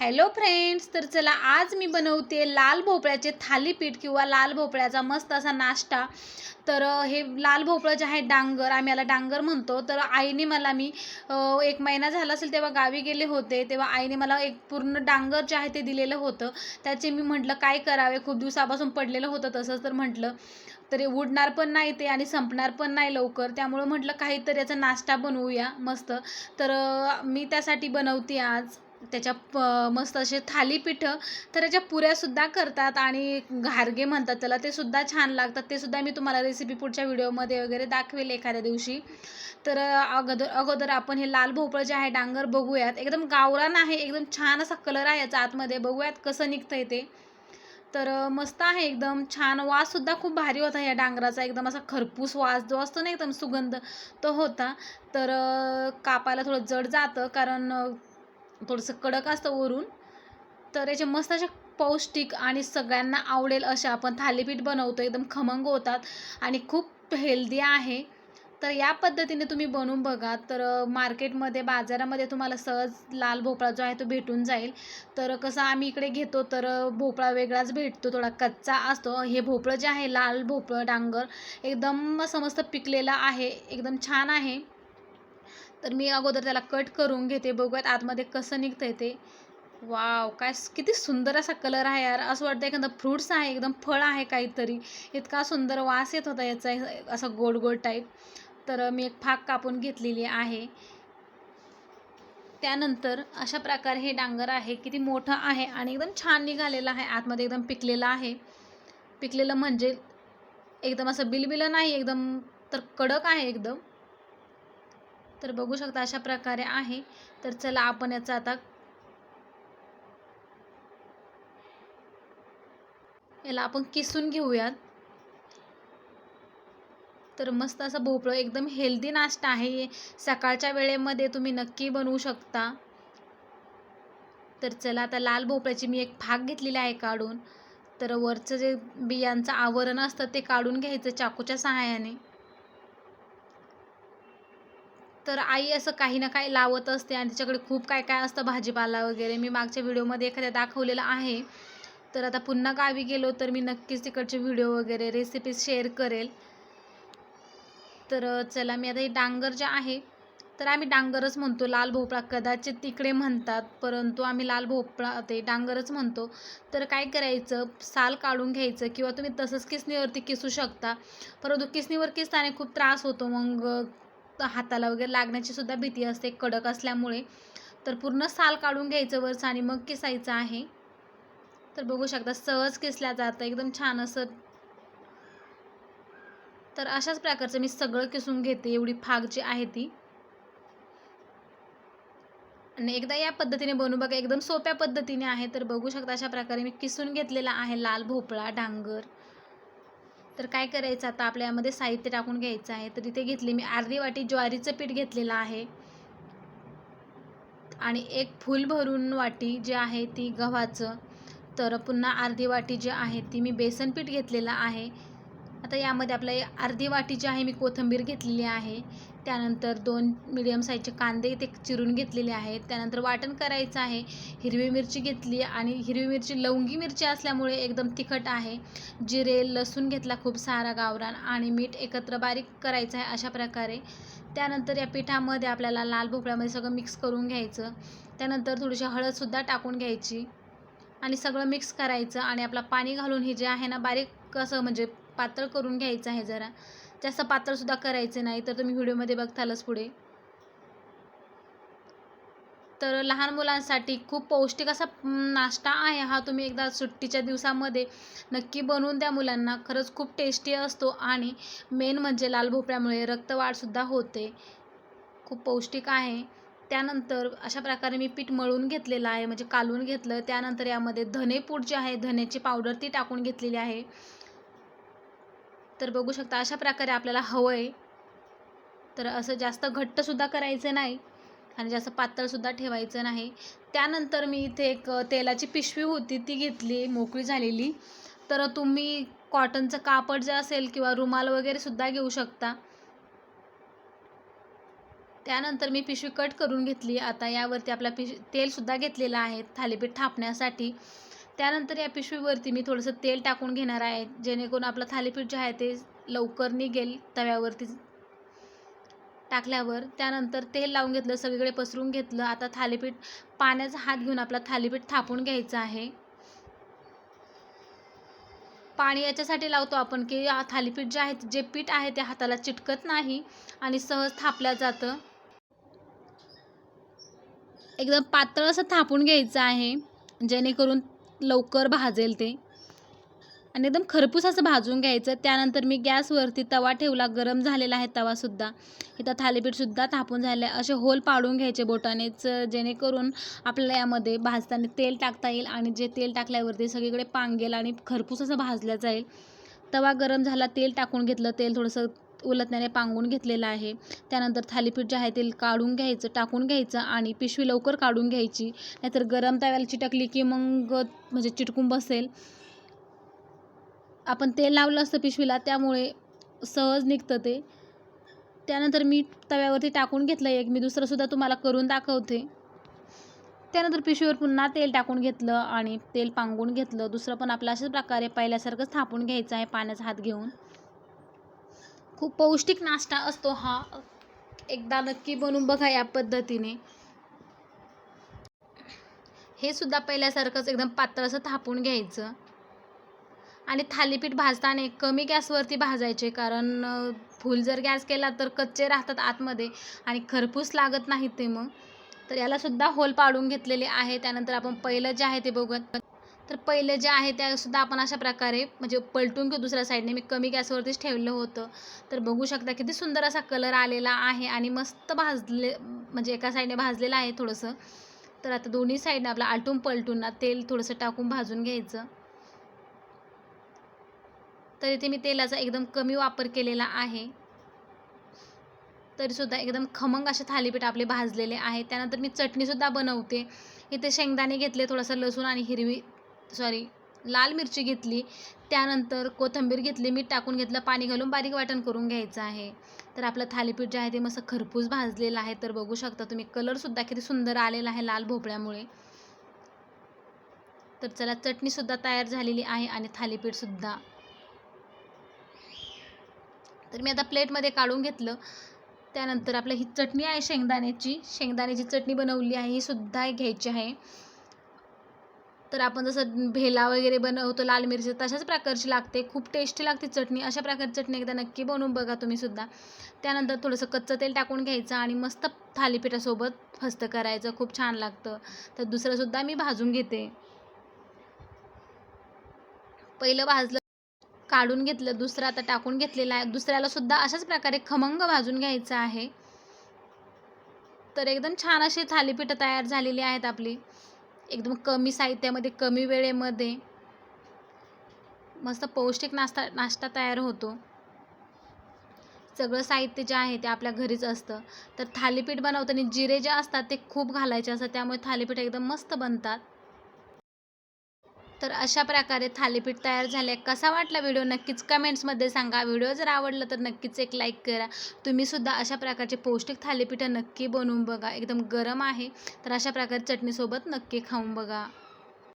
Hello friends तर चला आज मी बनवते लाल भोपळ्याचे थालीपीठ किंवा लाल भोपळ्याचा मस्त असा नाश्ता. तर हे लाल भोपळं जे आहे डांगर आम्ही याला डांगर म्हणतो. तर आईने मला मी एक महिना झाला असेल तेव्हा गावी गेले होते तेव्हा आईने मला एक पूर्ण डांगर जे आहे ते दिलेलं होतं. त्याचे मी म्हटलं काय करावे? खूप दिवसापासून पडलेलं होतं तसंच. तर म्हटलं तरी उडणार पण नाही ते आणि संपणार पण नाही लवकर. त्यामुळं म्हटलं काहीतरी याचा नाश्ता बनवूया मस्त. तर मी त्यासाठी बनवते आज त्याच्या प मस्त असे थालीपीठं तर याच्या पुऱ्यासुद्धा करतात आणि घारगे म्हणतात त्याला. ते सुद्धा छान लागतात. ते सुद्धा मी तुम्हाला रेसिपी पुढच्या व्हिडिओमध्ये वगैरे दाखवेल एखाद्या दिवशी. तर अगोदर अगोदर आपण हे लाल भोपळं जे आहे डांगर बघूयात. एकदम गावरान आहे एकदम छान असा कलर आहे याचा आतमध्ये. बघूयात कसं निघतंय ते. तर मस्त आहे एकदम. छान वाससुद्धा खूप भारी होता या डांगराचा. एकदम असा खरपूस वास जो असतो ना एकदम सुगंध तो होता. तर कापायला थोडं जड जातं कारण थोडंसं कडक असतं वरून. तर याचे मस्त असे पौष्टिक आणि सगळ्यांना आवडेल असे आपण थालीपीठ बनवतो एकदम खमंग होतात आणि खूप हेल्दी आहे. तर या पद्धतीने तुम्ही बनवून बघा. तर मार्केटमध्ये बाजारामध्ये तुम्हाला सहज लाल भोपळा जो आहे तो भेटून जाईल. तर कसं आम्ही इकडे घेतो तर भोपळा वेगळाच भेटतो थोडा कच्चा असतो. हे भोपळं जे आहे लाल भोपळं डांगर एकदम समस्त पिकलेलं आहे एकदम छान आहे. तर मी अगोदर त्याला कट करून घेते. बघूयात आतमध्ये कसं निघतंय ते. वाव काय किती सुंदर असा कलर आहे यार. असं वाटतं एखादं फ्रुट्स आहे एकदम फळ आहे काहीतरी. इतका सुंदर वास येत होता याचा असा गोड गोड टाईप तर मी एक फाक कापून घेतलेली आहे. त्यानंतर अशा प्रकारे हे डांगर आहे. किती मोठं आहे आणि एकदम छान निघालेलं आहे. आतमध्ये एकदम पिकलेलं आहे. पिकलेलं म्हणजे एकदम असं बिलबिलं नाही एकदम तर कडक आहे एकदम. तर बघू शकता अशा प्रकारे आहे. तर चला आपण याचा आता याला आपण किसून घेऊयात. तर मस्त असं भोपळं एकदम हेल्दी नाश्ता आहे. सकाळच्या वेळेमध्ये तुम्ही नक्की बनवू शकता. तर चला आता लाल भोपळ्याची मी एक भाग घेतलेली आहे काढून. तर वरचं जे बियांचं आवरण असतं ते काढून घ्यायचं चाकूच्या सहाय्याने. तर आई असं काही ना काही लावत असते आणि तिच्याकडे खूप काय काय असतं भाजीपाला वगैरे. मी मागच्या व्हिडिओमध्ये एखाद्या दाखवलेलं आहे. तर आता पुन्हा गावी गेलो तर मी नक्कीच तिकडचे व्हिडिओ वगैरे रेसिपीज शेअर करेल. तर चला मी आता हे डांगर जे आहे तर आम्ही डांगरच म्हणतो. लाल भोपळा कदाचित तिकडे म्हणतात परंतु आम्ही लाल भोपळा ते डांगरच म्हणतो. तर काय करायचं? साल काढून घ्यायचं किंवा तुम्ही तसंच किसणीवरती किसू शकता. परंतु किसणीवर किसताना खूप त्रास होतो. मग हाताला वगैरे लागण्याची सुद्धा भीती असते कडक असल्यामुळे. तर पूर्ण साल काढून घ्यायचं वरचं आणि मग किसायचं आहे. तर बघू शकता सहज किसल्या जातं एकदम छान असं. तर अशाच प्रकारचं मी सगळं किसून घेते एवढी फाग जी आहे ती. आणि एकदा या पद्धतीने बनवू बघा एकदम सोप्या पद्धतीने आहे. तर बघू शकता अशा प्रकारे मी किसून घेतलेला आहे लाल भोपळा डांगर. तर काय करायचं आता? आपल्या यामध्ये साहित्य टाकून घ्यायचं आहे. तर इथे घेतली मी अर्धी वाटी ज्वारीचं पीठ घेतलेलं आहे. आणि एक फूल भरून वाटी जी आहे ती गव्हाचं. तर पुन्हा अर्धी वाटी जी आहे ती मी बेसन पीठ घेतलेलं आहे. आता यामध्ये आपलं अर्धी वाटी जी आहे मी कोथिंबीर घेतलेली आहे. त्यानंतर दोन मिडियम साईजचे कांदे इथे चिरून घेतलेले आहेत. त्यानंतर वाटण करायचं आहे. हिरवी मिरची घेतली आणि हिरवी मिरची लवंगी मिरची असल्यामुळे एकदम तिखट आहे. जिरे लसूण घेतला खूप सारा गावरान आणि मीठ एकत्र बारीक करायचं आहे अशा प्रकारे. त्यानंतर या पिठामध्ये आपल्याला लाल भोपळ्यामध्ये सगळं मिक्स करून घ्यायचं. त्यानंतर थोडीशी हळदसुद्धा टाकून घ्यायची. आणि सगळं मिक्स करायचं आणि आपला पाणी घालून हे जे आहे ना बारीक कसं म्हणजे पातळ करून घ्यायचं आहे जरा. जास्त पातळसुद्धा करायचं नाही तर तुम्ही व्हिडिओमध्ये बघतालच पुढे. तर लहान मुलांसाठी खूप पौष्टिक असा नाश्ता आहे हा तुम्ही एकदा सुट्टीच्या दिवसामध्ये नक्की बनवून द्या मुलांना. खरंच खूप टेस्टी असतो आणि मेन म्हणजे लाल भोपळ्यामुळे रक्तवाढसुद्धा होते. खूप पौष्टिक आहे. त्यानंतर अशा प्रकारे मी पीठ मळून घेतलेलं आहे म्हणजे कालवून घेतलं. त्यानंतर यामध्ये धनेपूड जे आहे धनेची पावडर ती टाकून घेतलेली आहे. तर बघू शकता अशा प्रकारे आपल्याला हवं आहे. तर असं जास्त घट्टसुद्धा करायचं नाही आणि जास्त पातळसुद्धा ठेवायचं नाही. त्यानंतर मी इथे एक तेलाची पिशवी होती ती घेतली मोकळी झालेली. तर तुम्ही कॉटनचं कापड जे असेल किंवा रुमाल वगैरे सुद्धा घेऊ शकता. त्यानंतर मी पिशवी कट करून घेतली. आता यावरती आपला पिश तेलसुद्धा घेतलेलं आहे थालीपीठ थापण्यासाठी. त्यानंतर या पिशवीवरती मी थोडंसं तेल टाकून घेणार आहे. जेणेकरून आपलं थालीपीठ जे आहे ते लवकर निघेल तव्यावरती टाकल्यावर. त्यानंतर तेल लावून घेतलं सगळीकडे पसरून घेतलं. आता थालीपीठ पाण्याचा हात घेऊन आपला थालीपीठ थापून घ्यायचं आहे. पाणी याच्यासाठी लावतो आपण की थालीपीठ जे आहे जे पीठ आहे ते हाताला चिटकत नाही आणि सहज थापलं जातं. एकदम पातळ असं थापून घ्यायचं आहे. जेणेकरून लवकर भाजेल ते. आणि एकदम खरपूस असं भाजून घ्यायचं. त्यानंतर मी गॅसवरती तवा ठेवला. गरम झालेला आहे तवासुद्धा इथं थालीपीठसुद्धा थापून झालं आहे असे होल पाडून घ्यायचे बोटानेच जेणेकरून आपल्याला यामध्ये भाजताना तेल टाकता येईल आणि जे तेल टाकल्यावरती सगळीकडे पांगेल आणि खरपूस असं भाजलं जाईल. तवा गरम झाला तेल टाकून घेतलं. तेल थोडंसं उलटण्याने पांगून घेतलेलं आहे. त्यानंतर थालीपीठ जे आहे ते काढून घ्यायचं टाकून घ्यायचं आणि पिशवी लवकर काढून घ्यायची. नाहीतर गरम तव्याला चिटकली की मग म्हणजे चिटकून बसेल. आपण तेल लावलं असतं पिशवीला त्यामुळे सहज निघतं ते. त्यानंतर मी तव्यावरती टाकून घेतलं एक. मी दुसरंसुद्धा तुम्हाला करून दाखवते. त्यानंतर पिशवीवर पुन्हा तेल टाकून घेतलं आणि तेल पांगून घेतलं. दुसरं पण आपलं अशाच प्रकारे पहिल्यासारखंच थापून घ्यायचं आहे पाण्याचा हात घेऊन. खूप पौष्टिक नाश्ता असतो हा. एकदा नक्की बनवून बघा या पद्धतीने. हे सुद्धा पहिल्यासारखंच एकदम पातळ असं थापून घ्यायचं. आणि थालीपीठ भाजताना कमी गॅसवरती भाजायचे कारण फूल फुल जर गॅस केला तर कच्चे राहतात आतमध्ये आणि खरपूस लागत नाहीत ते मग. तर यालासुद्धा होल पाडून घेतलेले आहे. त्यानंतर आपण पहिलं जे आहे ते बघूयात तर पहिले जे आहे त्यासुद्धा आपण अशा प्रकारे म्हणजे पलटून घेऊ दुसऱ्या साईडने मी कमी गॅसवरतीच ठेवलं होतं. तर बघू शकता किती सुंदर असा कलर आलेला आहे आणि मस्त भाजले म्हणजे एका साईडने भाजलेलं आहे थोडंसं. तर आता दोन्ही साईडने आपलं आलटून पलटून ना तेल थोडंसं टाकून भाजून घ्यायचं. तर इथे मी तेलाचा एकदम कमी वापर केलेला आहे. तरीसुद्धा एकदम खमंग असे थालीपीठ आपले भाजलेले आहे. त्यानंतर मी चटणीसुद्धा बनवते. इथे शेंगदाणे घेतले थोडंसं लसूण आणि हिरवी सॉरी लाल मिरची घेतली त्यानंतर कोथिंबीर घेतली मीठ टाकून घेतलं पाणी घालून बारीक वाटण करून घ्यायचं आहे. तर आपलं थालीपीठ जे आहे ते मस्त खरपूस भाजलेलं आहे. तर बघू शकता तुम्ही कलरसुद्धा किती सुंदर आलेला आहे लाल भोपळ्यामुळे. तर चला चटणीसुद्धा तयार झालेली आहे आणि थालीपीठसुद्धा तर मी आता प्लेटमध्ये काढून घेतलं. त्यानंतर आपलं ही चटणी आहे शेंगदाण्याची. शेंगदाण्याची चटणी बनवली आहे ही सुद्धा घ्यायची आहे. तर आपण जसं भेला वगैरे बनवतो लाल मिरची तशाच प्रकारची लागते. खूप टेस्टी लागते चटणी. अशा प्रकारची चटणी एकदा नक्की बनवून बघा तुम्ही सुद्धा. त्यानंतर थोडंसं कच्चं तेल टाकून घ्यायचं आणि मस्त थालीपीठासोबत फस्त करायचं. खूप छान लागतं. तर दुसरंसुद्धा मी भाजून घेते. पहिलं भाजलं काढून घेतलं. दुसरं आता टाकून घेतलेलं आहे. दुसऱ्याला सुद्धा अशाच प्रकारे खमंग भाजून घ्यायचं आहे. तर एकदम छान अशी थालीपीठं तयार झालेली आहेत आपली. एकदम कमी साहित्यामध्ये कमी वेळेमध्ये मस्त पौष्टिक नाश्ता नाश्ता तयार होतो. सगळं साहित्य जे आहे ते आपल्या घरीच असतं. तर थालीपीठ बनवताना जिरे जे असतात ते खूप घालायचे असतात त्यामुळे थालीपीठ एकदम मस्त बनतात. तर अशा प्रकारे थालीपीठ तयार झाले कसा वाटला व्हिडिओ? नक्कीच कमेंट्समध्ये सांगा. व्हिडिओ जर आवडला तर नक्कीच एक लाईक करा. तुम्हीसुद्धा अशा प्रकारचे पौष्टिक थालीपीठं नक्की बनवून बघा. एकदम गरम आहे. तर अशा प्रकारे चटणीसोबत नक्की खाऊन बघा.